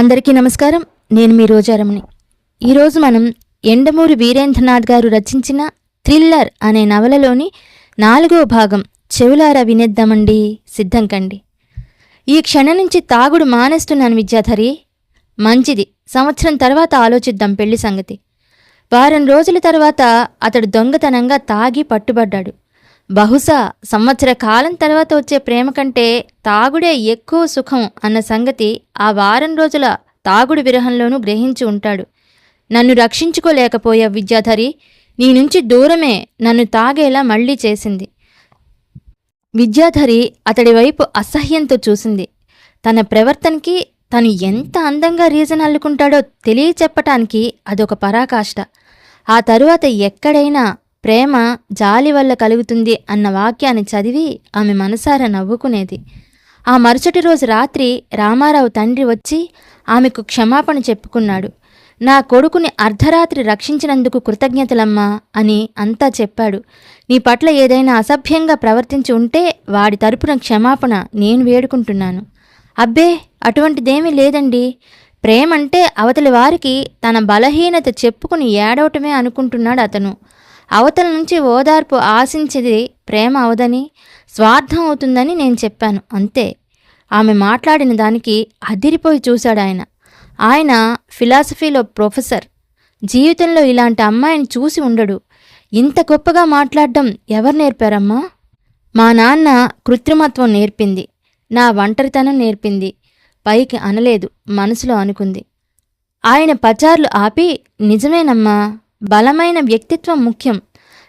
అందరికీ నమస్కారం. నేను మీ రోజారమణి ఈరోజు మనం ఎండమూరి వీరేంద్రనాథ్ గారు రచించిన థ్రిల్లర్ అనే నవలలోని నాలుగో భాగం చెవులారా వినేద్దామండి సిద్ధం కండి. ఈ క్షణం నుంచి తాగుడు మానేస్తున్నాను విద్యాధరి. మంచిది. సంవత్సరం తర్వాత ఆలోచిద్దాం పెళ్ళి సంగతి. వారం రోజుల తర్వాత అతడు దొంగతనంగా తాగి పట్టుబడ్డాడు. బహుశా సంవత్సర కాలం తర్వాత వచ్చే ప్రేమ కంటే తాగుడే ఎక్కువ సుఖం అన్న సంగతి ఆ వారం రోజుల తాగుడు విరహంలోనూ గ్రహించి ఉంటాడు. నన్ను రక్షించుకోలేకపోయా విద్యాధరి నీ నుంచి దూరమే నన్ను తాగేలా మళ్ళీ చేసింది. విద్యాధరి అతడి వైపు అసహ్యంతో చూసింది. తన ప్రవర్తనకి తను ఎంత అందంగా రీజన్ అల్లుకుంటాడో తెలియచెప్పటానికి అదొక పరాకాష్ట. ఆ తరువాత ఎక్కడైనా ప్రేమ జాలి వల్ల కలుగుతుంది అన్న వాక్యాన్ని చదివి ఆమె మనసారా నవ్వుకునేది. ఆ మరుసటి రోజు రాత్రి రామారావు తండ్రి వచ్చి ఆమెకు క్షమాపణ చెప్పుకున్నాడు. నా కొడుకుని అర్ధరాత్రి రక్షించినందుకు కృతజ్ఞతలమ్మా అని అంతా చెప్పాడు. నీ పట్ల ఏదైనా అసభ్యంగా ప్రవర్తించి ఉంటే వాడి తరపున క్షమాపణ నేను వేడుకుంటున్నాను. అబ్బే అటువంటిదేమీ లేదండి. ప్రేమంటే అవతలి వారికి తన బలహీనత చెప్పుకుని ఏడవటమే అనుకుంటున్నాడు అతను. అవతల నుంచి ఓదార్పు ఆశించేది ప్రేమ అవదని స్వార్థం అవుతుందని నేను చెప్పాను. అంతే. ఆమె మాట్లాడిన దానికి అదిరిపోయి చూశాడు ఆయన. ఆయన ఫిలాసఫీలో ప్రొఫెసర్. జీవితంలో ఇలాంటి అమ్మాయిని చూసి ఉండడు. ఇంత గొప్పగా మాట్లాడడం ఎవరు నేర్పారమ్మా? మా నాన్న కృత్రిమత్వం నేర్పింది. నా ఒంటరితనం నేర్పింది. పైకి అనలేదు మనసులో అనుకుంది. ఆయన పచార్లు ఆపి నిజమేనమ్మా! బలమైన వ్యక్తిత్వం ముఖ్యం.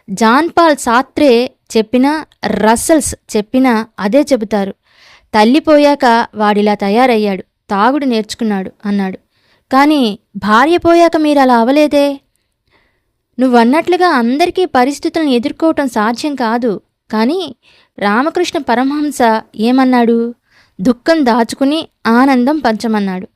జాన్ పాల్ సాత్రే చెప్పిన రస్సల్స్ చెప్పిన అదే చెబుతారు. తల్లిపోయాక వాడిలా తయారయ్యాడు తాగుడు నేర్చుకున్నాడు అన్నాడు. కానీ భార్య పోయాక మీరు అలా అవలేదే? నువ్వన్నట్లుగా అందరికీ పరిస్థితులను ఎదుర్కోవటం సాధ్యం కాదు. కానీ రామకృష్ణ పరమహంస ఏమన్నాడు? దుఃఖం దాచుకుని ఆనందం పంచమన్నాడు.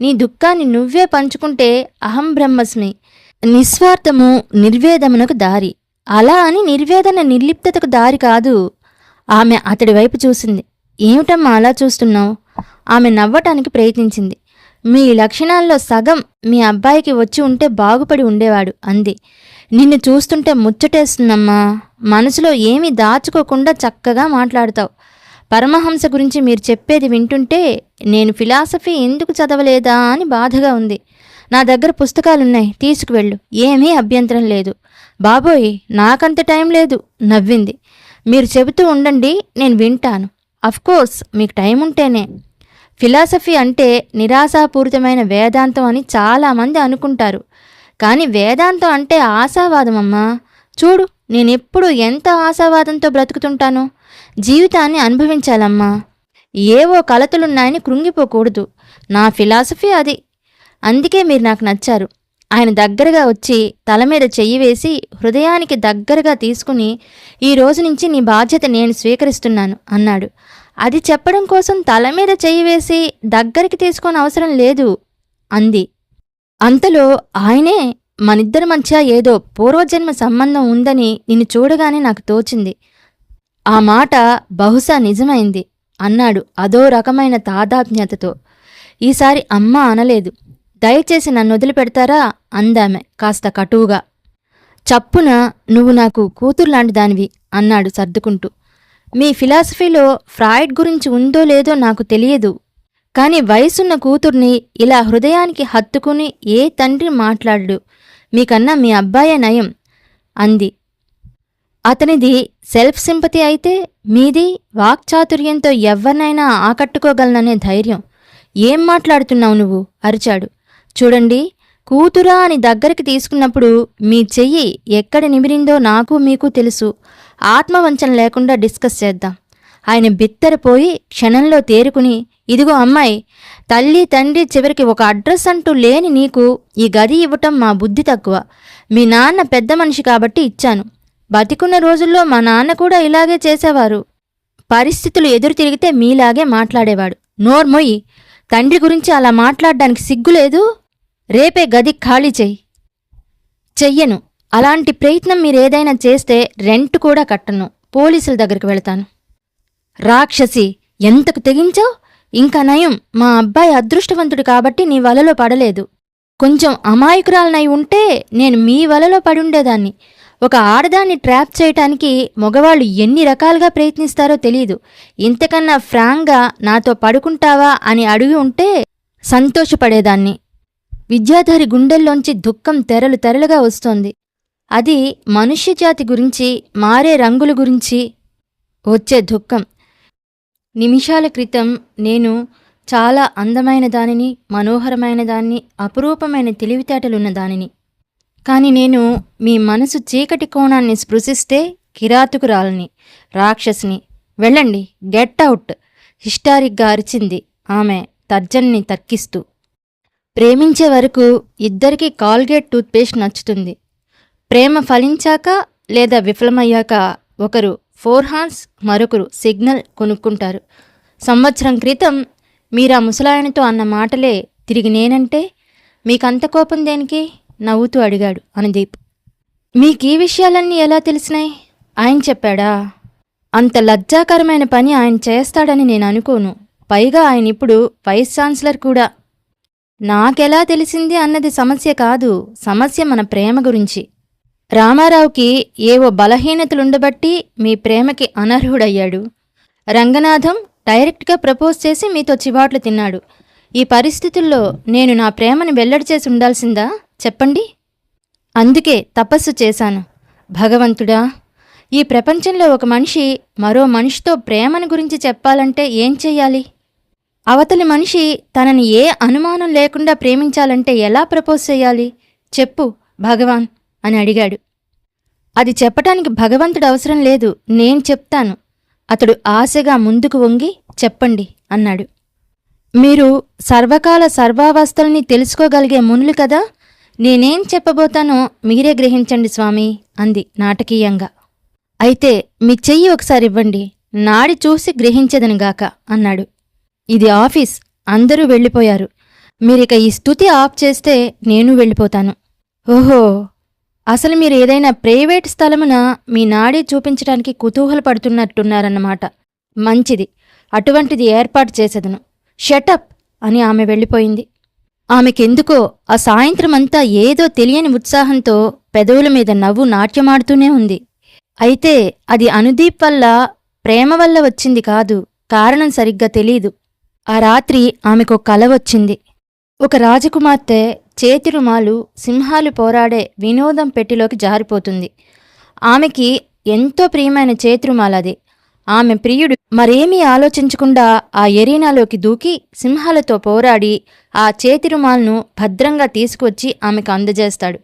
నీ దుఃఖాన్ని నువ్వే పంచుకుంటే అహం బ్రహ్మస్మి. నిస్వార్థము నిర్వేదమునకు దారి. అలా అని నిర్వేదన నిర్లిప్తతకు దారి కాదు. ఆమె అతడి వైపు చూసింది. ఏమిటమ్మా అలా చూస్తున్నావు? ఆమె నవ్వటానికి ప్రయత్నించింది. మీ లక్షణాల్లో సగం మీ అబ్బాయికి వచ్చి ఉంటే బాగుపడి ఉండేవాడు అంది. నిన్ను చూస్తుంటే ముచ్చటేస్తుందమ్మా. మనసులో ఏమీ దాచుకోకుండా చక్కగా మాట్లాడతావు. పరమహంస గురించి మీరు చెప్పేది వింటుంటే నేను ఫిలాసఫీ ఎందుకు చదవలేదా అని బాధగా ఉంది. నా దగ్గర పుస్తకాలున్నాయి తీసుకువెళ్ళు. ఏమీ అభ్యంతరం లేదు. బాబోయ్ నాకంత టైం లేదు నవ్వింది. మీరు చెబుతూ ఉండండి నేను వింటాను. కోర్స్ మీకు టైం ఉంటేనే. ఫిలాసఫీ అంటే నిరాశాపూరితమైన వేదాంతం అని చాలామంది అనుకుంటారు. కానీ వేదాంతం అంటే ఆశావాదం అమ్మా. చూడు నేనెప్పుడు ఎంత ఆశావాదంతో బ్రతుకుతుంటానో. జీవితాన్ని అనుభవించాలమ్మా. ఏవో కలతలున్నాయని కృంగిపోకూడదు. నా ఫిలాసఫీ అది. అందుకే మీరు నాకు నచ్చారు. ఆయన దగ్గరగా వచ్చి తల మీద చెయ్యి వేసి హృదయానికి దగ్గరగా తీసుకుని ఈ రోజు నుంచి నీ బాధ్యత నేను స్వీకరిస్తున్నాను అన్నాడు. అది చెప్పడం కోసం తల మీద చెయ్యి వేసి దగ్గరికి తీసుకొని అవసరం లేదు అంది. అంతలో ఆయనే మనిద్దరి మధ్య ఏదో పూర్వజన్మ సంబంధం ఉందని నిన్ను చూడగానే నాకు తోచింది. ఆ మాట బహుశా నిజమైంది అన్నాడు అదో రకమైన తాదాత్మ్యతతో. ఈసారి అమ్మ అనలేదు. దయచేసి నన్ను వదిలిపెడతారా? అందామె కాస్త కటువుగా. చప్పున నువ్వు నాకు కూతురు లాంటి దానివి అన్నాడు సర్దుకుంటూ. మీ ఫిలాసఫీలో ఫ్రాయిడ్ గురించి ఉందో లేదో నాకు తెలియదు. కాని వయసున్న కూతుర్ని ఇలా హృదయానికి హత్తుకుని ఏ తండ్రి మాట్లాడు మీకన్నా మీ అబ్బాయే నయం అంది. అతనిది సెల్ఫ్ సింపతి అయితే మీది వాక్చాతుర్యంతో ఎవరినైనా ఆకట్టుకోగలననే ధైర్యం. ఏం మాట్లాడుతున్నావు నువ్వు? అరిచాడు. చూడండి కూతురా అని దగ్గరికి తీసుకున్నప్పుడు మీ చెయ్యి ఎక్కడ నిమిరిందో నాకు మీకు తెలుసు. ఆత్మవంచన లేకుండా డిస్కస్ చేద్దాం. ఆయన బిత్తరపోయి క్షణంలో తేరుకుని ఇదిగో అమ్మాయి తల్లి తండ్రి చివరికి ఒక అడ్రస్ అంటూ లేని నీకు ఈ గది ఇవ్వటం మా బుద్ధి తక్కువ. మీ నాన్న పెద్ద మనిషి కాబట్టి ఇచ్చాను. బతికున్న రోజుల్లో మా నాన్న కూడా ఇలాగే చేసేవారు. పరిస్థితులు ఎదురు తిరిగితే మీలాగే మాట్లాడేవాడు. నోర్మొయ్యి. తండ్రి గురించి అలా మాట్లాడడానికి సిగ్గులేదు? రేపే గది ఖాళీ చెయ్యి. చెయ్యను. అలాంటి ప్రయత్నం మీరేదైనా చేస్తే రెంట్ కూడా కట్టను. పోలీసుల దగ్గరికి వెళతాను. రాక్షసి ఎంతకు తెగించావు? ఇంకా నయం. మా అబ్బాయి అదృష్టవంతుడు కాబట్టి నీ వలలో పడలేదు. కొంచెం అమాయకురాలనై ఉంటే నేను మీ వలలో పడుండేదాన్ని. ఒక ఆడదాన్ని ట్రాప్ చేయటానికి మగవాళ్ళు ఎన్ని రకాలుగా ప్రయత్నిస్తారో తెలియదు ఇంతకన్నా ఫ్రాంక్గా నాతో పడుకుంటావా అని అడిగి ఉంటే సంతోషపడేదాన్ని. విద్యాధరి గుండెల్లోంచి దుఃఖం తెరలు తెరలుగా వస్తోంది. అది మనుష్యజాతి గురించి మారే రంగుల గురించి వచ్చే దుఃఖం. నిమిషాల క్రితం నేను చాలా అందమైన దానిని మనోహరమైన దాన్ని అపురూపమైన తెలివితేటలున్న దానిని. కాని నేను మీ మనసు చీకటి కోణాన్ని స్పృశిస్తే కిరాతుకురాలని రాక్షసిని. వెళ్ళండి గెట్ అవుట్ హిస్టారిక్గా అరిచింది ఆమె తర్జన్ని తర్కిస్తూ. ప్రేమించే వరకు ఇద్దరికీ కాల్గేట్ టూత్పేస్ట్ నచ్చుతుంది. ప్రేమ ఫలించాక లేదా విఫలమయ్యాక ఒకరు ఫోర్ హాన్స్ మరొకరు సిగ్నల్ కొనుక్కుంటారు. సంవత్సరం క్రితం మీరా ముసలాయనతో అన్న మాటలే తిరిగి నేనంటే మీకంత కోపం దేనికి? నవ్వుతూ అడిగాడు అనుదీప్. ఈ విషయాలన్నీ ఎలా తెలిసినాయి? ఆయన చెప్పాడా? అంత లజ్జాకరమైన పని ఆయన చేస్తాడని నేను అనుకోను. పైగా ఆయన ఇప్పుడు వైస్ ఛాన్సలర్ కూడా నాకెలా తెలిసింది అన్నది సమస్య కాదు సమస్య మన ప్రేమ గురించి. రామారావుకి ఏవో బలహీనతలుండబట్టి మీ ప్రేమకి అనర్హుడయ్యాడు. రంగనాథం డైరెక్ట్గా ప్రపోజ్ చేసి మీతో చివాట్లు తిన్నాడు. ఈ పరిస్థితుల్లో నేను నా ప్రేమని వెల్లడి చేసి ఉండాల్సిందా? చెప్పండి. అందుకే తపస్సు చేశాను. భగవంతుడా ఈ ప్రపంచంలో ఒక మనిషి మరో మనిషితో ప్రేమను గురించి చెప్పాలంటే ఏం చెయ్యాలి? అవతలి మనిషి తనని ఏ అనుమానం లేకుండా ప్రేమించాలంటే ఎలా ప్రపోజ్ చేయాలి? చెప్పు భగవాన్ అని అడిగాడు. అది చెప్పటానికి భగవంతుడు అవసరం లేదు నేను చెప్తాను. అతడు ఆశగా ముందుకు వంగి చెప్పండి అన్నాడు. మీరు సర్వకాల సర్వావస్థల్ని తెలుసుకోగలిగే మునులు కదా? నేనేం చెప్పబోతానో మీరే గ్రహించండి స్వామి అంది నాటకీయంగా. అయితే మీ చెయ్యి ఒకసారి ఇవ్వండి నాడి చూసి గ్రహించదనిగాక అన్నాడు. ఇది ఆఫీస్. అందరూ వెళ్ళిపోయారు. మీరిక ఈ స్థుతి ఆఫ్ చేస్తే నేను వెళ్ళిపోతాను. ఓహో! అసలు మీరు ఏదైనా ప్రైవేట్ స్థలమున మీ నాడీ చూపించడానికి కుతూహలపడుతున్నట్టున్నారన్నమాట మంచిది. అటువంటిది ఏర్పాటు చేసేదను. షటప్ అని ఆమె వెళ్ళిపోయింది. ఆమెకెందుకో ఆ సాయంత్రమంతా ఏదో తెలియని ఉత్సాహంతో పెదవుల మీద నవ్వు నాట్యమాడుతూనే ఉంది. అయితే అది అనుదీప్ వల్ల ప్రేమ వల్ల వచ్చింది కాదు. కారణం సరిగ్గా తెలీదు. ఆ రాత్రి ఆమెకు కల వచ్చింది. ఒక రాజకుమార్తె చేతి రుమాలు సింహాలు పోరాడే వినోదం పెట్టిలోకి జారిపోతుంది. ఆమెకి ఎంతో ప్రియమైన చేతిరుమాలది. ఆమె ప్రియుడు మరేమీ ఆలోచించకుండా ఆ ఎరీనాలోకి దూకి సింహాలతో పోరాడి ఆ చేతిరుమాల్ను భద్రంగా తీసుకువచ్చి ఆమెకు అందజేస్తాడు.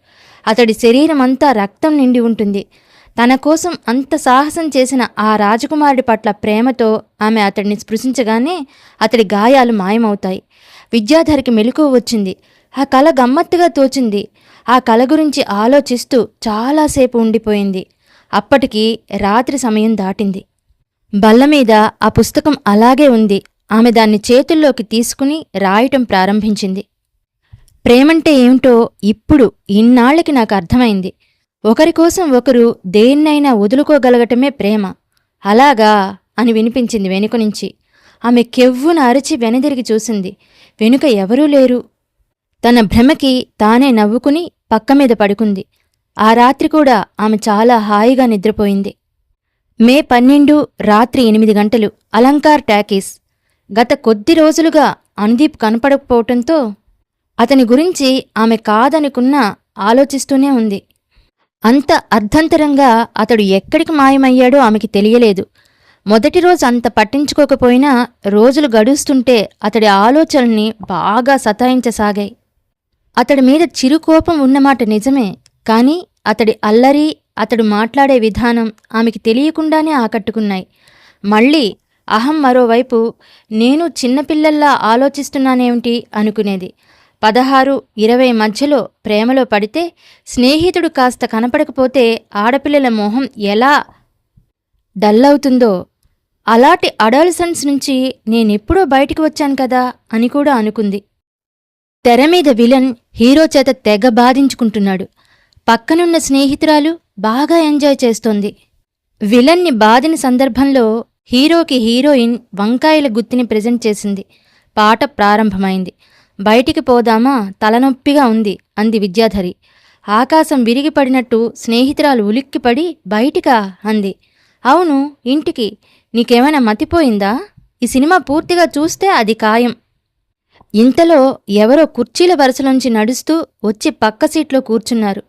అతడి శరీరమంతా రక్తం నిండి ఉంటుంది. తన కోసం అంత సాహసం చేసిన ఆ రాజకుమారుడి పట్ల ప్రేమతో ఆమె అతడిని స్పృశించగానే అతడి గాయాలు మాయమవుతాయి. విద్యాధరికి మెలకువ వచ్చింది. ఆ కళ గమ్మత్తుగా తోచింది. ఆ కళ గురించి ఆలోచిస్తూ చాలాసేపు ఉండిపోయింది. అప్పటికి రాత్రి సమయం దాటింది. బల్ల మీద ఆ పుస్తకం అలాగే ఉంది. ఆమె దాన్ని చేతుల్లోకి తీసుకుని రాయటం ప్రారంభించింది. ప్రేమంటే ఏమిటో ఇప్పుడు ఇన్నాళ్ళకి నాకు అర్థమైంది. ఒకరి కోసం ఒకరు దేన్నైనా వదులుకోగలగటమే ప్రేమ. అలాగా అని వినిపించింది వెనుక నుంచి. ఆమె కెవ్వున అరిచి వెనదిరిగి చూసింది. వెనుక ఎవరూ లేరు. తన భ్రమకి తానే నవ్వుకుని పక్క మీద పడుకుంది. ఆ రాత్రి కూడా ఆమె చాలా హాయిగా నిద్రపోయింది. మే పన్నెండు రాత్రి ఎనిమిది గంటలు. అలంకార్ టాకీస్. గత కొద్ది రోజులుగా అనుదీప్ కనపడకపోవటంతో అతని గురించి ఆమె కాదనుకున్నా ఆలోచిస్తూనే ఉంది. అంత అర్ధంతరంగా అతడు ఎక్కడికి మాయమయ్యాడో ఆమెకి తెలియలేదు. మొదటి రోజు అంత పట్టించుకోకపోయినా రోజులు గడుస్తుంటే అతడి ఆలోచనల్ని బాగా సతాయించసాగాయి. అతడి మీద చిరుకోపం ఉన్నమాట నిజమే కానీ అతడి అల్లరి అతడు మాట్లాడే విధానం ఆమెకి తెలియకుండానే ఆకట్టుకున్నాయి. మళ్ళీ అహం మరోవైపు నేను చిన్నపిల్లల్లా ఆలోచిస్తున్నానేమిటి? అనుకునేది. పదహారు ఇరవై మధ్యలో ప్రేమలో పడితే స్నేహితుడు కాస్త కనపడకపోతే ఆడపిల్లల మొహం ఎలా డల్ అవుతుందో అలాంటి అడాలసన్స్ నుంచి నేనెప్పుడో బయటికి వచ్చాను కదా అని కూడా అనుకుంది. తెర మీద విలన్ హీరో చేత తెగ బాధించుకుంటున్నాడు. పక్కనున్న స్నేహితురాలు బాగా ఎంజాయ్ చేస్తోంది. విలన్ని బాధిన సందర్భంలో హీరోకి హీరోయిన్ వంకాయల గుత్తిని ప్రెజెంట్ చేసింది. పాట ప్రారంభమైంది. బయటికి పోదామా? తలనొప్పిగా ఉంది అంది విద్యాధరి. ఆకాశం విరిగిపడినట్టు స్నేహితురాలు ఉలిక్కిపడి బయటికా? అంది. అవును ఇంటికి. నీకేమైనా మతిపోయిందా? ఈ సినిమా పూర్తిగా చూస్తే అది ఖాయం. ఇంతలో ఎవరో కుర్చీల వరుసలోంచి నడుస్తూ వచ్చి పక్క సీట్లో కూర్చున్నారు.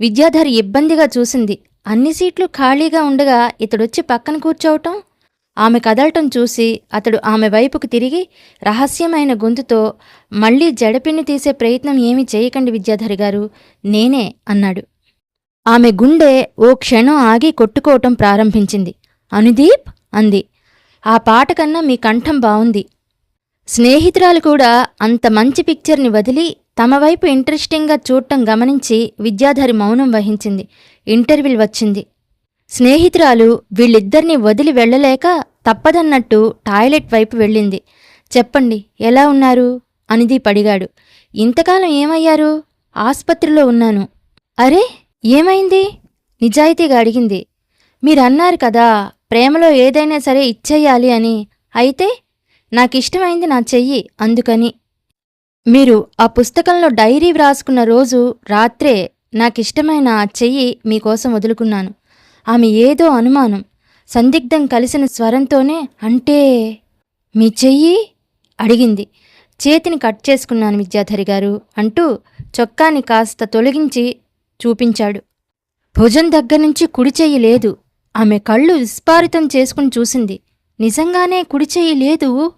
విద్యాధరి ఇబ్బందిగా చూసింది. అన్ని సీట్లు ఖాళీగా ఉండగా ఇతడొచ్చి పక్కన కూర్చోవటం? ఆమె కదలటం చూసి అతడు ఆమె వైపుకు తిరిగి రహస్యమైన గొంతుతో మళ్ళీ జడపిన్ని తీసే ప్రయత్నం ఏమీ చేయకండి విద్యాధరి గారు నేనే అన్నాడు. ఆమె గుండె ఓ క్షణం ఆగి కొట్టుకోవటం ప్రారంభించింది. అనుదీప్ అంది. ఆ పాట కన్నా మీ కంఠం బావుంది. స్నేహితురాలు కూడా అంత మంచి పిక్చర్ని వదిలి తమ వైపు ఇంట్రెస్టింగ్గా చూడటం గమనించి విద్యాధరి మౌనం వహించింది. ఇంటర్వ్యూల్ వచ్చింది. స్నేహితురాలు వీళ్ళిద్దరిని వదిలి వెళ్ళలేక తప్పదన్నట్టు టాయిలెట్ వైపు వెళ్ళింది. చెప్పండి ఎలా ఉన్నారు? అనిది పడిగాడు. ఇంతకాలం ఏమయ్యారు? ఆస్పత్రిలో ఉన్నాను. అరే ఏమైంది? నిజాయితీగా అడిగింది. మీరన్నారు కదా ప్రేమలో ఏదైనా సరే ఇచ్చేయాలి అని. అయితే నాకిష్టమైంది నా చెయ్యి అందుకని. మీరు ఆ పుస్తకంలో డైరీ వ్రాసుకున్న రోజు రాత్రే నాకిష్టమైన ఆ చెయ్యి మీకోసం వదులుకున్నాను. ఆమె ఏదో అనుమానం సందిగ్ధం కలిసిన స్వరంతోనే అంటే మీ చెయ్యి? అడిగింది. చేతిని కట్ చేసుకున్నాను విద్యాధరి గారు అంటూ చొక్కాని కాస్త తొలగించి చూపించాడు. భుజం దగ్గర నుంచి కుడి చెయ్యి లేదు. ఆమె కళ్ళు విస్పారితం చేసుకుని చూసింది. నిజంగానే కుడి చెయ్యి లేదు?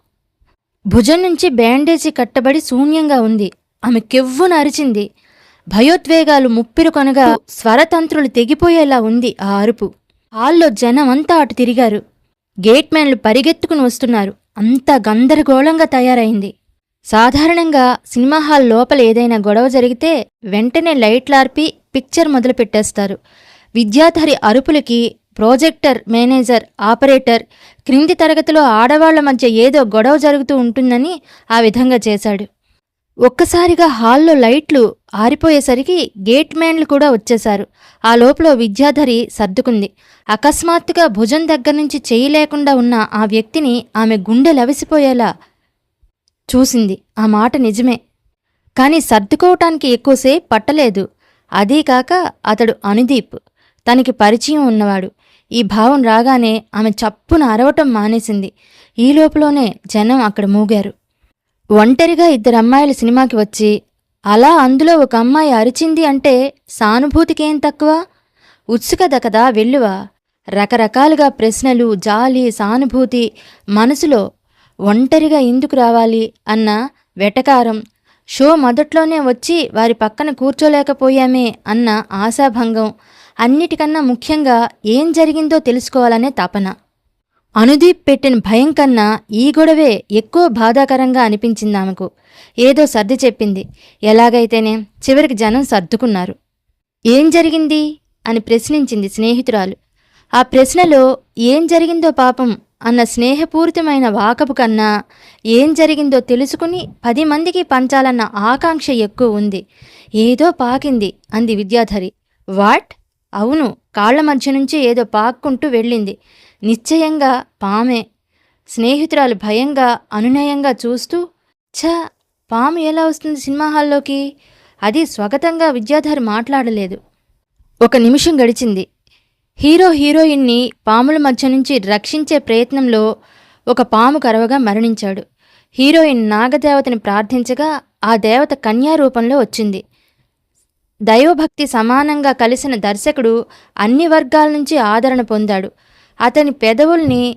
భుజం నుంచి బ్యాండేజీ కట్టబడి శూన్యంగా ఉంది. ఆమె కెవ్వున అరిచింది. భయోద్వేగాలు ముప్పిరు కొనగా స్వరతంత్రులు తెగిపోయేలా ఉంది ఆ అరుపు. హాల్లో జనమంతా అటు తిరిగారు. గేట్మ్యాన్లు పరిగెత్తుకుని వస్తున్నారు. అంతా గందరగోళంగా తయారైంది. సాధారణంగా సినిమా హాల్ లోపల ఏదైనా గొడవ జరిగితే వెంటనే లైట్లార్పి పిక్చర్ మొదలు పెట్టేస్తారు విద్యాధరి అరుపులకి ప్రాజెక్టర్ మేనేజర్ ఆపరేటర్ క్రింది తరగతిలో ఆడవాళ్ళ మధ్య ఏదో గొడవ జరుగుతూ ఉంటుందని ఆ విధంగా చేశాడు. ఒక్కసారిగా హాల్లో లైట్లు ఆరిపోయేసరికి గేట్ మ్యాన్లు కూడా వచ్చేశారు. ఆ లోపల విద్యాధరి సర్దుకుంది. అకస్మాత్తుగా భుజం దగ్గర నుంచి చేయి లేకుండా ఉన్న ఆ వ్యక్తిని ఆమె గుండె లవిసిపోయేలా చూసింది. ఆ మాట నిజమే. కానీ సర్దుకోవటానికి ఎక్కువసేపు పట్టలేదు. అదీకాక అతడు అనుదీప్. తనకి పరిచయం ఉన్నవాడు. ఈ భావం రాగానే ఆమె చప్పున అరవటం మానేసింది. ఈ లోపలనే జనం అక్కడ మూగారు. ఒంటరిగా ఇద్దరు అమ్మాయిలు సినిమాకి వచ్చి అలా అందులో ఒక అమ్మాయి అరిచింది అంటే సానుభూతికేం తక్కువ? ఉత్సుకత కదా వెల్లువా. రకరకాలుగా ప్రశ్నలు జాలి సానుభూతి మనసులో ఒంటరిగా ఎందుకు రావాలి అన్న వెటకారం. షో మొదట్లోనే వచ్చి వారి పక్కన కూర్చోలేకపోయామే అన్న ఆశాభంగం. అన్నిటికన్నా ముఖ్యంగా ఏం జరిగిందో తెలుసుకోవాలనే తపన. అనుదీప్ పెట్టిన భయం కన్నా ఈ గొడవే ఎక్కువ బాధాకరంగా అనిపించింది ఆమెకు. ఏదో సర్ది చెప్పింది. ఎలాగైతేనే చివరికి జనం సర్దుకున్నారు. ఏం జరిగింది? అని ప్రశ్నించింది స్నేహితురాలు. ఆ ప్రశ్నలో ఏం జరిగిందో పాపం అన్న స్నేహపూరితమైన వాకపు కన్నా ఏం జరిగిందో తెలుసుకుని పది మందికి పంచాలన్న ఆకాంక్ష ఎక్కువ ఉంది. ఏదో పాకింది అంది విద్యాధరి. వాట్? అవును కాళ్ళ మధ్య నుంచి ఏదో పాక్కుంటూ వెళ్ళింది. నిశ్చయంగా పామే. స్నేహితురాలు భయంగా అనునయంగా చూస్తూ ఛ పాము ఎలా వస్తుంది సినిమా హాల్లోకి? అది స్వగతంగా విద్యాధారి మాట్లాడలేదు. ఒక నిమిషం గడిచింది. హీరో హీరోయిన్ని పాముల మధ్య నుంచి రక్షించే ప్రయత్నంలో ఒక పాము కరవగా మరణించాడు. హీరోయిన్ నాగదేవతని ప్రార్థించగా ఆ దేవత కన్యా రూపంలో వచ్చింది. దైవభక్తి సమానంగా కలిసిన దర్శకుడు అన్ని వర్గాల నుంచి ఆదరణ పొందాడు. అతని పెదవుల్ని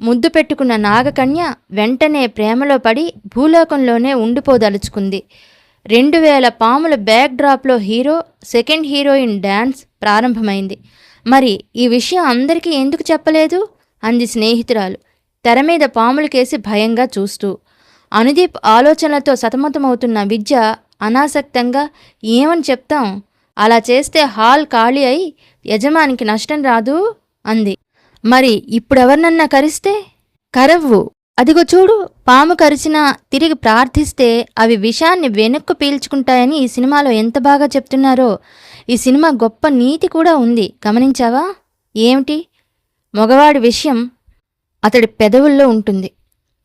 ముద్దు పెట్టుకున్న నాగకన్య వెంటనే ప్రేమలో పడి భూలోకంలోనే ఉండిపోదలుచుకుంది. రెండు వేల పాముల బ్యాక్ డ్రాప్లో హీరో సెకండ్ హీరోయిన్ డ్యాన్స్ ప్రారంభమైంది. మరి ఈ విషయం అందరికీ ఎందుకు చెప్పలేదు? అంది స్నేహితురాలు తెర మీద పాములకేసి భయంగా చూస్తూ. అనుదీప్ ఆలోచనలతో సతమతమవుతున్న విద్య అనాసక్తంగా ఏమని చెప్తాం? అలా చేస్తే హాల్ ఖాళీ అయి యజమానికి నష్టం రాదు? అంది. మరి ఇప్పుడెవర్నన్నా కరిస్తే? కరవ్వు. అదిగో చూడు పాము కరిచినా తిరిగి ప్రార్థిస్తే అవి విషాన్ని వెనక్కు పీల్చుకుంటాయని ఈ సినిమాలో ఎంత బాగా చెప్తున్నారో. ఈ సినిమా గొప్ప నీతి కూడా ఉంది. గమనించావా? ఏమిటి? మగవాడి విషయం అతడి పెదవుల్లో ఉంటుంది.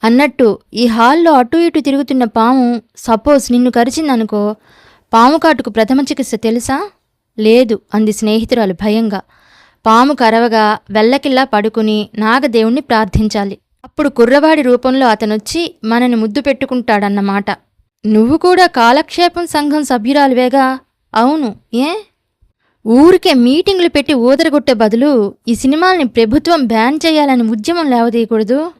అన్నట్టు ఈ హాల్లో అటు ఇటు తిరుగుతున్న పాము సపోజ్ నిన్ను కరిచిందనుకో పాము కాటుకు ప్రథమ చికిత్స తెలుసా? లేదు అంది స్నేహితురాలు భయంగా. పాము కరవగా వెల్లకిల్లా పడుకుని నాగదేవుణ్ణి ప్రార్థించాలి. అప్పుడు కుర్రవాడి రూపంలో అతనొచ్చి మనని ముద్దు పెట్టుకుంటాడన్నమాట. నువ్వు కూడా కాలక్షేపం సంఘం సభ్యురాలువేగా? అవును ఏ? ఊరికే మీటింగ్లు పెట్టి ఊదరగొట్టే బదులు ఈ సినిమాల్ని ప్రభుత్వం బ్యాన్ చేయాలని ఉద్యమం లేవదీయకూడదు.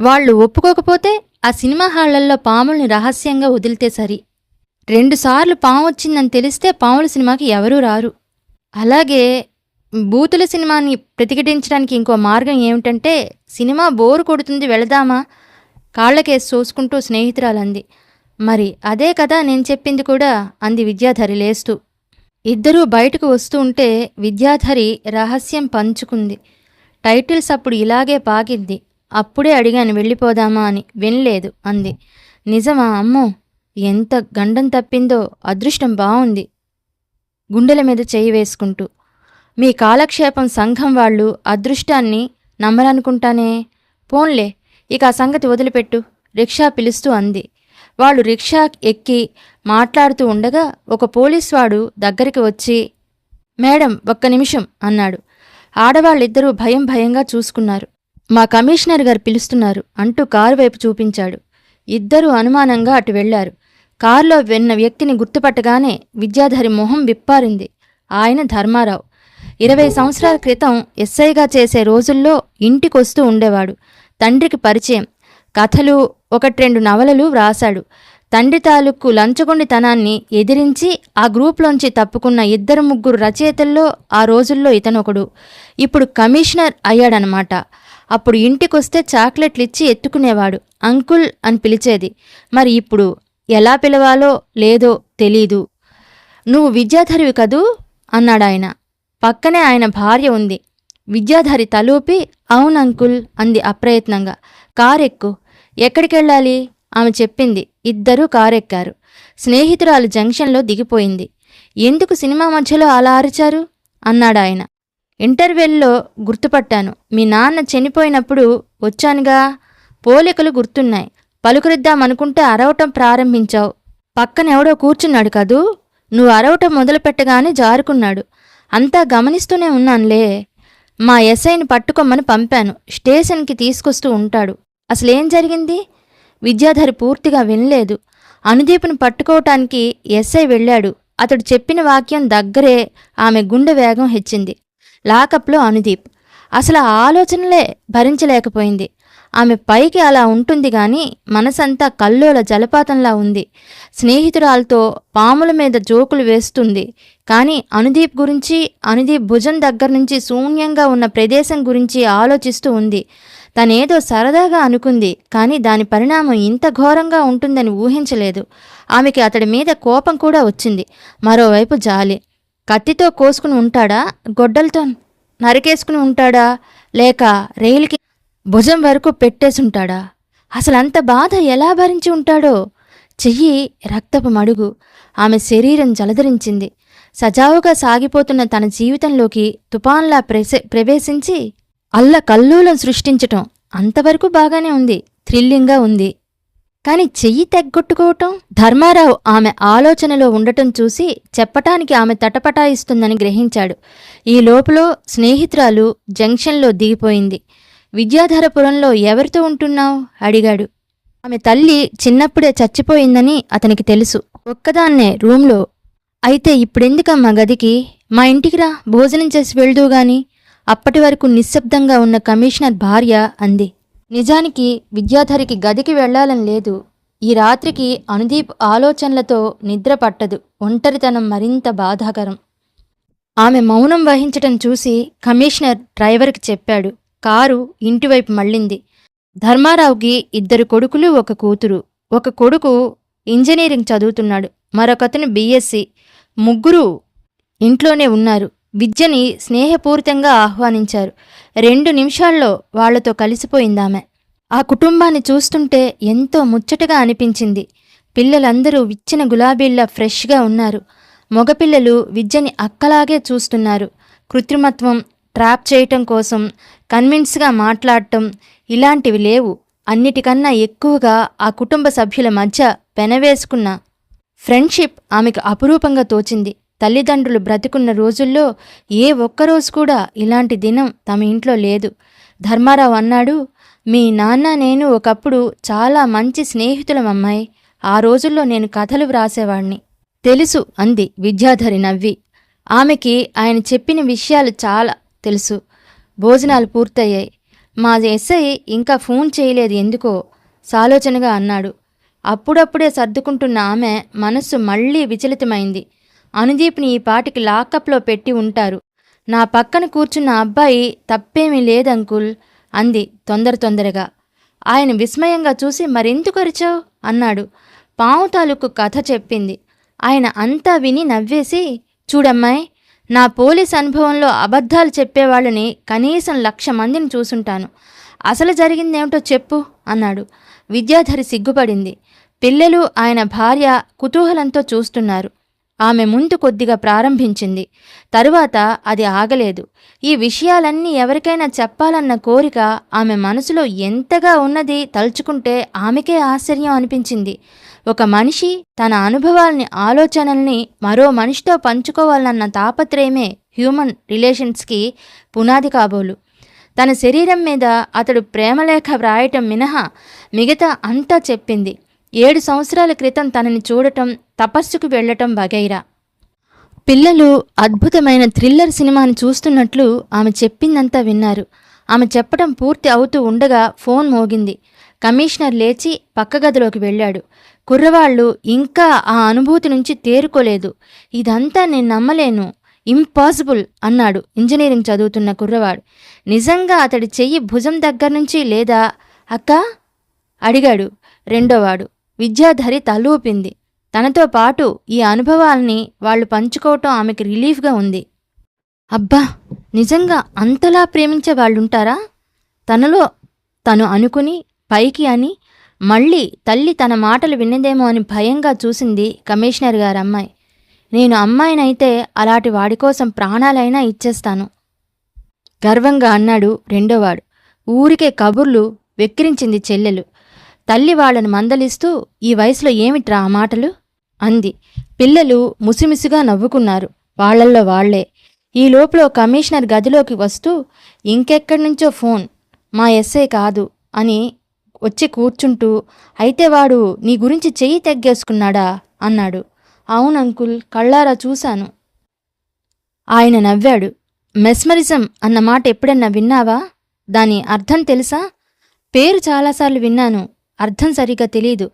వాళ్ళు ఒప్పుకోకపోతే ఆ సినిమా హాళ్ళల్లో పాముల్ని రహస్యంగా వదిలితే సరి. రెండుసార్లు పాము వచ్చిందని తెలిస్తే పాముల సినిమాకి ఎవరూ రారు. అలాగే బూతుల సినిమాని ప్రతిఘటించడానికి ఇంకో మార్గం ఏమిటంటే సినిమా బోరు కొడుతుంది వెళదామా? కాళ్ళకేసి చూసుకుంటూ స్నేహితురాలంది. మరి అదే కదా నేను చెప్పింది కూడా అంది విద్యాధరి లేస్తూ. ఇద్దరూ బయటకు వస్తూ ఉంటే విద్యాధరి రహస్యం పంచుకుంది. టైటిల్స్ అప్పుడు ఇలాగే పాకింది. అప్పుడే అడిగాను వెళ్ళిపోదామా అని. వినలేదు అంది. నిజమా అమ్మో ఎంత గండం తప్పిందో అదృష్టం బాగుంది గుండెల మీద చేయి వేసుకుంటూ. మీ కాలక్షేపం సంఘం వాళ్ళు అదృష్టాన్ని నమ్మరనుకుంటానే. పోన్లే ఇక ఆ సంగతి వదిలిపెట్టు రిక్షా పిలుస్తూ అంది. వాళ్ళు రిక్షా ఎక్కి మాట్లాడుతూ ఉండగా ఒక పోలీస్ వాడు దగ్గరికి వచ్చి మేడం ఒక్క నిమిషం అన్నాడు. ఆడవాళ్ళిద్దరూ భయం భయంగా చూసుకున్నారు. మా కమిషనర్ గారు పిలుస్తున్నారు అంటూ కారు వైపు చూపించాడు. ఇద్దరూ అనుమానంగా అటు వెళ్ళారు కారులో వెన్న వ్యక్తిని గుర్తుపట్టగానే విద్యాధరి మొహం విప్పారింది. ఆయన ధర్మారావు. ఇరవై సంవత్సరాల క్రితం ఎస్ఐగా చేసే రోజుల్లో ఇంటికొస్తూ ఉండేవాడు. తండ్రికి పరిచయం. కథలు ఒకటి రెండు నవలలు వ్రాశాడు. తండ్రి తాలూకు లంచగొండితనాన్ని ఎదిరించి ఆ గ్రూప్లోంచి తప్పుకున్న ఇద్దరు ముగ్గురు రచయితల్లో ఆ రోజుల్లో ఇతనొకడు. ఇప్పుడు కమిషనర్ అయ్యాడనమాట. అప్పుడు ఇంటికొస్తే చాక్లెట్లు ఇచ్చి ఎత్తుకునేవాడు. అంకుల్ అని పిలిచేది. మరి ఇప్పుడు ఎలా పిలవాలో లేదో తెలీదు. నువ్వు విద్యాధరివి కదూ? అన్నాడాయన. పక్కనే ఆయన భార్య ఉంది. విద్యాధరి తలూపి అవును అంకుల్ అంది అప్రయత్నంగా. కారెక్కు. ఎక్కడికెళ్ళాలి? ఆమె చెప్పింది. ఇద్దరూ కారెక్కారు. స్నేహితురాలు జంక్షన్లో దిగిపోయింది. ఎందుకు సినిమా మధ్యలో అలా అరిచారు? అన్నాడాయన. ఇంటర్వెల్లో గుర్తుపట్టాను. మీ నాన్న చనిపోయినప్పుడు వచ్చానుగా. పోలికలు గుర్తున్నాయి. పలుకరిద్దామనుకుంటే అరవటం ప్రారంభించావు. పక్కనెవడో కూర్చున్నాడు కదూ. నువ్వు అరవటం మొదలుపెట్టగానే జారుకున్నాడు. అంతా గమనిస్తూనే ఉన్నానులే. మా ఎస్ఐని పట్టుకోమని పంపాను. స్టేషన్కి తీసుకొస్తూ ఉంటాడు. అసలేం జరిగింది? విద్యాధరి పూర్తిగా వినలేదు. అనుదీప్ను పట్టుకోవటానికి ఎస్ఐ వెళ్ళాడు. అతడు చెప్పిన వాక్యం దగ్గరే ఆమె గుండె వేగం హెచ్చింది. లాకప్లో అనుదీప్. అసలు ఆ ఆలోచనలే భరించలేకపోయింది. ఆమె పైకి అలా ఉంటుంది గాని మనసంతా కల్లోల జలపాతంలా ఉంది. స్నేహితురాలతో పాముల మీద జోకులు వేస్తుంది. కానీ అనుదీప్ గురించి అనుదీప్ భుజం దగ్గర నుంచి శూన్యంగా ఉన్న ప్రదేశం గురించి ఆలోచిస్తూ ఉంది. తనేదో సరదాగా అనుకుంది కానీ దాని పరిణామం ఇంత ఘోరంగా ఉంటుందని ఊహించలేదు. ఆమెకి అతడి మీద కోపం కూడా వచ్చింది. మరోవైపు జాలి. కత్తితో కోసుకుని ఉంటాడా? గొడ్డలతో నరికేసుకుని ఉంటాడా? లేక రైలుకి భుజం వరకు పెట్టేసుంటాడా? అసలు అంత బాధ ఎలా భరించి ఉంటాడో? చెయ్యి రక్తపు మడుగు. ఆమె శరీరం జలధరించింది. సజావుగా సాగిపోతున్న తన జీవితంలోకి తుపాన్లా ప్రెసె ప్రవేశించి అల్ల కల్లూలం సృష్టించటం అంతవరకు బాగానే ఉంది. థ్రిల్లింగ్గా ఉంది. కాని చెయ్యి తెగ్గొట్టుకోవటం ధర్మారావు ఆమె ఆలోచనలో ఉండటం చూసి చెప్పటానికి ఆమె తటపటాయిస్తుందని గ్రహించాడు. ఈ లోపల స్నేహితురాలు జంక్షన్లో దిగిపోయింది. విద్యాధరపురంలో ఎవరితో ఉంటున్నావు? అడిగాడు. ఆమె తల్లి చిన్నప్పుడే చచ్చిపోయిందని అతనికి తెలుసు. ఒక్కదాన్నే రూంలో అయితే ఇప్పుడెందుకమ్మా గదికి? మా ఇంటికి రా భోజనం చేసి వెళ్దూ గాని. అప్పటి వరకు నిశ్శబ్దంగా ఉన్న కమిషనర్ భార్య అంది. నిజానికి విద్యాధరికి గదికి వెళ్ళాలని లేదు. ఈ రాత్రికి అనుదీప్ ఆలోచనలతో నిద్ర పట్టదు. ఒంటరితనం మరింత బాధాకరం. ఆమె మౌనం వహించటం చూసి కమిషనర్ డ్రైవర్కి చెప్పాడు. కారు ఇంటివైపు మళ్ళింది. ధర్మారావుకి ఇద్దరు కొడుకులు ఒక కూతురు. ఒక కొడుకు ఇంజనీరింగ్ చదువుతున్నాడు. మరొకతను బీఎస్సీ. ముగ్గురు ఇంట్లోనే ఉన్నారు. విద్యని స్నేహపూరితంగా ఆహ్వానించారు. రెండు నిమిషాల్లో వాళ్ళతో కలిసిపోయిందామె. ఆ కుటుంబాన్ని చూస్తుంటే ఎంతో ముచ్చటగా అనిపించింది. పిల్లలందరూ విచ్చిన గులాబీల్లా ఫ్రెష్గా ఉన్నారు. మగపిల్లలు విద్యని అక్కలాగే చూస్తున్నారు. కృత్రిమత్వం ట్రాప్ చేయటం కోసం కన్విన్స్గా మాట్లాడటం ఇలాంటివి లేవు. అన్నిటికన్నా ఎక్కువగా ఆ కుటుంబ సభ్యుల మధ్య పెనవేసుకున్న ఫ్రెండ్షిప్ ఆమెకు అపురూపంగా తోచింది. తల్లిదండ్రులు బ్రతికున్న రోజుల్లో ఏ ఒక్కరోజు కూడా ఇలాంటి దినం తమ ఇంట్లో లేదు. ధర్మారావు అన్నాడు మీ నాన్న నేను ఒకప్పుడు చాలా మంచి స్నేహితులం అమ్మాయి. ఆ రోజుల్లో నేను కథలు వ్రాసేవాణ్ణి. తెలుసు అంది విద్యాధరి నవ్వి. ఆమెకి ఆయన చెప్పిన విషయాలు చాలా తెలుసు. భోజనాలు పూర్తయ్యాయి. మా ఎస్ఐ ఇంకా ఫోన్ చేయలేదు ఎందుకో? సాలోచనగా అన్నాడు. అప్పుడప్పుడే సర్దుకుంటున్న ఆమె మనస్సు మళ్ళీ విచలితమైంది. అనుదీప్ని ఈ పాటికి లాకప్లో పెట్టి ఉంటారు. నా పక్కన కూర్చున్న అబ్బాయి తప్పేమీ లేదంకుల్ అంది తొందర తొందరగా. ఆయన విస్మయంగా చూసి మరెందుకు అరిచావు? అన్నాడు. పావు తాలూకు కథ చెప్పింది. ఆయన అంతా విని నవ్వేసి చూడమ్మాయి నా పోలీస్ అనుభవంలో అబద్ధాలు చెప్పేవాళ్ళని కనీసం లక్ష మందిని చూసుంటాను. అసలు జరిగిందేమిటో చెప్పు అన్నాడు. విద్యాధరి సిగ్గుపడింది. పిల్లలు ఆయన భార్య కుతూహలంతో చూస్తున్నారు. ఆమె ముందు కొద్దిగా ప్రారంభించింది. తరువాత అది ఆగలేదు. ఈ విషయాలన్నీ ఎవరికైనా చెప్పాలన్న కోరిక ఆమె మనసులో ఎంతగా ఉన్నది తలుచుకుంటే ఆమెకే ఆశ్చర్యం అనిపించింది. ఒక మనిషి తన అనుభవాల్ని ఆలోచనల్ని మరో మనిషితో పంచుకోవాలన్న తాపత్రయమే హ్యూమన్ రిలేషన్స్కి పునాది కాబోలు. తన శరీరం మీద అతడు ప్రేమలేఖ వ్రాయటం మినహా మిగతా అంతా చెప్పింది. ఏడు సంవత్సరాల క్రితం తనని చూడటం తపస్సుకు వెళ్ళటం వగైరా పిల్లలు అద్భుతమైన థ్రిల్లర్ సినిమాని చూస్తున్నట్లు ఆమె చెప్పిందంతా విన్నారు. ఆమె చెప్పటం పూర్తి అవుతూ ఉండగా ఫోన్ మోగింది. కమిషనర్ లేచి పక్క గదిలోకి వెళ్ళాడు. కుర్రవాళ్ళు ఇంకా ఆ అనుభూతి నుంచి తేరుకోలేదు. ఇదంతా నేను నమ్మలేను. ఇంపాసిబుల్ అన్నాడు ఇంజనీరింగ్ చదువుతున్న కుర్రవాడు. నిజంగా అతడి చెయ్యి భుజం దగ్గర నుంచి లేదా? అక్క? అడిగాడు రెండోవాడు. విద్యాధరి తలూపింది. తనతో పాటు ఈ అనుభవాల్ని వాళ్ళు పంచుకోవటం ఆమెకి రిలీఫ్గా ఉంది. అబ్బా! నిజంగా అంతలా ప్రేమించే వాళ్ళుంటారా? తనలో తను అనుకుని పైకి అని మళ్ళీ తల్లి తన మాటలు విన్నదేమో అని భయంగా చూసింది కమిషనర్ గారు అమ్మాయి. నేను అమ్మాయినైతే అలాంటి వాడి కోసం ప్రాణాలైనా ఇచ్చేస్తాను. గర్వంగా అన్నాడు రెండోవాడు. ఊరికే కబుర్లు వెక్కిరించింది చెల్లెలు. తల్లి వాళ్ళను మందలిస్తూ ఈ వయసులో ఏమిట్రా ఆ మాటలు? అంది. పిల్లలు ముసిముసిగా నవ్వుకున్నారు. వాళ్ళల్లో వాళ్ళే ఈ లోపల కమిషనర్ గదిలోకి వస్తూ ఇంకెక్కడి నుంచో ఫోన్. మా ఎస్ఐ కాదు అని వచ్చి కూర్చుంటూ అయితే వాడు నీ గురించి చెయ్యి తెగ్గేసుకున్నాడా? అన్నాడు. అవును అంకుల్ కళ్ళారా చూశాను. ఆయన నవ్వాడు. మెస్మరిజం అన్న మాట ఎప్పుడన్నా విన్నావా? దాని అర్థం తెలుసా? పేరు చాలాసార్లు విన్నాను. అర్థం సరిగా తెలీదు.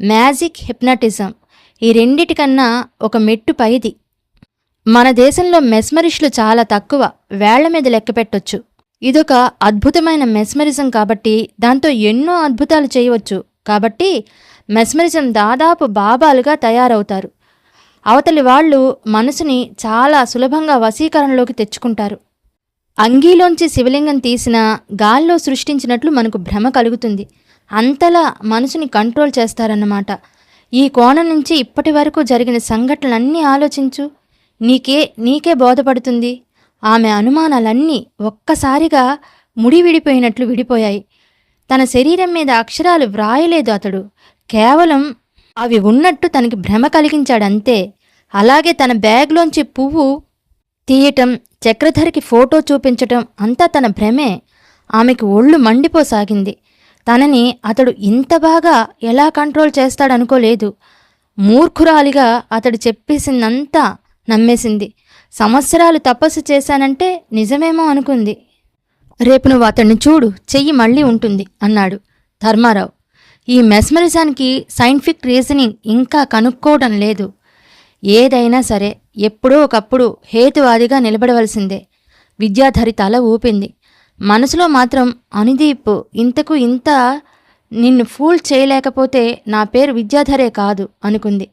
Magic hypnotism. ఈ రెండిటికన్నా ఒక మెట్టు పైది. మన దేశంలో మెస్మరిష్లు చాలా తక్కువ. వేళ్ళ మీద లెక్క పెట్టొచ్చు. ఇదొక అద్భుతమైన మెస్మరిజం కాబట్టి దాంతో ఎన్నో అద్భుతాలు చేయవచ్చు. కాబట్టి మెస్మరిజం దాదాపు బాబాలుగా తయారవుతారు. అవతలి వాళ్ళు మనసుని చాలా సులభంగా వశీకరణలోకి తెచ్చుకుంటారు. అంగీలోంచి శివలింగం తీసిన గాల్లో సృష్టించినట్లు మనకు భ్రమ కలుగుతుంది. అంతలా మనసుని కంట్రోల్ చేస్తారన్నమాట. ఈ కోణం నుంచి ఇప్పటి వరకు జరిగిన సంఘటనలన్నీ ఆలోచించు. నీకే నీకే బోధపడుతుంది. ఆమె అనుమానాలన్నీ ఒక్కసారిగా ముడి విడిపోయినట్లు విడిపోయాయి. తన శరీరం మీద అక్షరాలు వ్రాయలేదు అతడు. కేవలం అవి ఉన్నట్టు తనకి భ్రమ కలిగించాడంతే. అలాగే తన బ్యాగ్లోంచి పువ్వు తీయటం చక్రధరికి ఫోటో చూపించటం అంతా తన భ్రమే. ఆమెకు ఒళ్ళు మండిపోసాగింది. తనని అతడు ఇంత బాగా ఎలా కంట్రోల్ చేస్తాడనుకోలేదు. మూర్ఖురాలిగా అతడు చెప్పేసిందంతా నమ్మేసింది. సంవత్సరాలు తపస్సు చేశానంటే నిజమేమో అనుకుంది. రేపు నువ్వు అతన్ని చూడు చెయ్యి మళ్ళీ ఉంటుంది అన్నాడు ధర్మారావు. ఈ మెస్మరిజానికి సైంటిఫిక్ రీజనింగ్ ఇంకా కనుక్కోవడం లేదు. ఏదైనా సరే ఎప్పుడో ఒకప్పుడు హేతువాదిగా నిలబడవలసిందే. విద్యాధరి తల ఊపింది. మనసులో మాత్రం అనుదీప్ ఇంతకు ఇంత నిన్ను ఫూల్ చేయలేకపోతే నా పేరు విద్యాధరే కాదు అనుకుంది.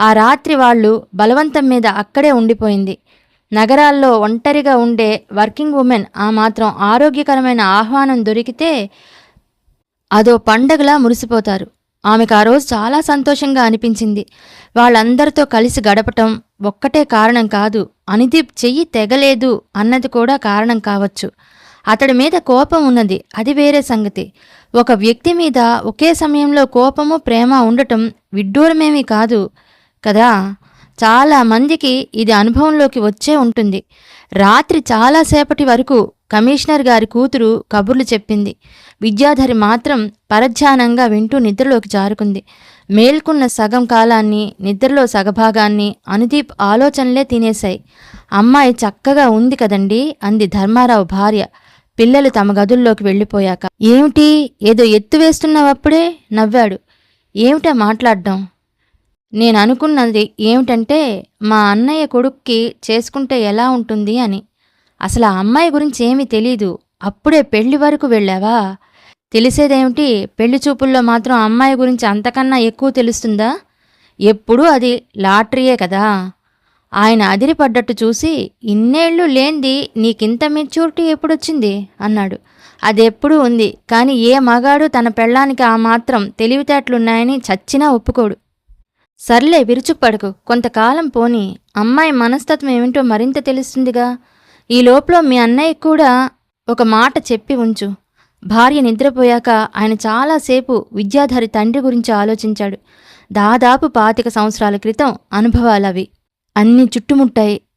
ఆ రాత్రి వాళ్ళు బలవంతం మీద అక్కడే ఉండిపోయింది. నగరాల్లో ఒంటరిగా ఉండే వర్కింగ్ ఉమెన్ ఆ మాత్రం ఆరోగ్యకరమైన ఆహ్వానం దొరికితే అదో పండగలా మురిసిపోతారు. ఆమెకు ఆ రోజు చాలా సంతోషంగా అనిపించింది. వాళ్ళందరితో కలిసి గడపటం ఒక్కటే కారణం కాదు అనిదీప్ చెయ్యి తెగలేదు అన్నది కూడా కారణం కావచ్చు. అతడి మీద కోపం ఉన్నది. అది వేరే సంగతి. ఒక వ్యక్తి మీద ఒకే సమయంలో కోపము ప్రేమ ఉండటం విడ్డూరమేమీ కాదు కదా? చాలా మందికి ఇది అనుభవంలోకి వచ్చే ఉంటుంది. రాత్రి చాలాసేపటి వరకు కమిషనర్ గారి కూతురు కబుర్లు చెప్పింది. విద్యాధరి మాత్రం పరధ్యానంగా వింటూ నిద్రలోకి జారుకుంది. మేల్కున్న సగం కాలాన్ని నిద్రలో సగభాగాన్ని అనుదీప్ ఆలోచనలే తినేశాయి. అమ్మాయి చక్కగా ఉంది కదండి అంది ధర్మారావు భార్య. పిల్లలు తమ గదుల్లోకి వెళ్ళిపోయాక. ఏమిటి? ఏదో ఎత్తు వేస్తున్నావప్పుడే? నవ్వాడు. ఏమిటా మాట్లాడడం? నేను అనుకున్నది ఏమిటంటే మా అన్నయ్య కొడుక్కి చేసుకుంటే ఎలా ఉంటుంది అని. అసలు ఆ అమ్మాయి గురించి ఏమీ తెలీదు. అప్పుడే పెళ్ళి వరకు వెళ్ళావా? తెలిసేదేమిటి? పెళ్ళి చూపుల్లో మాత్రం అమ్మాయి గురించి అంతకన్నా ఎక్కువ తెలుస్తుందా? ఎప్పుడూ అది లాటరీయే కదా. ఆయన అదిరిపడ్డట్టు చూసి ఇన్నేళ్ళు లేంది నీకింత మెచ్యూరిటీ ఎప్పుడొచ్చింది? అన్నాడు. అదెప్పుడూ ఉంది కానీ ఏ మగాడు తన పెళ్ళానికి ఆ మాత్రం తెలివితేటలున్నాయని చచ్చినా ఒప్పుకోడు. సర్లే విరుచుకుపడకు. కొంతకాలం పోని. అమ్మాయి మనస్తత్వం ఏమిటో మరింత తెలుస్తుందిగా. ఈ లోపల మీ అన్నయ్య కూడా ఒక మాట చెప్పి ఉంచు. భార్య నిద్రపోయాక ఆయన చాలాసేపు విద్యాధరి తండ్రి గురించి ఆలోచించాడు. దాదాపు పాతిక సంవత్సరాల క్రితం అనుభవాలవి. అన్నీ చుట్టుముట్టాయి.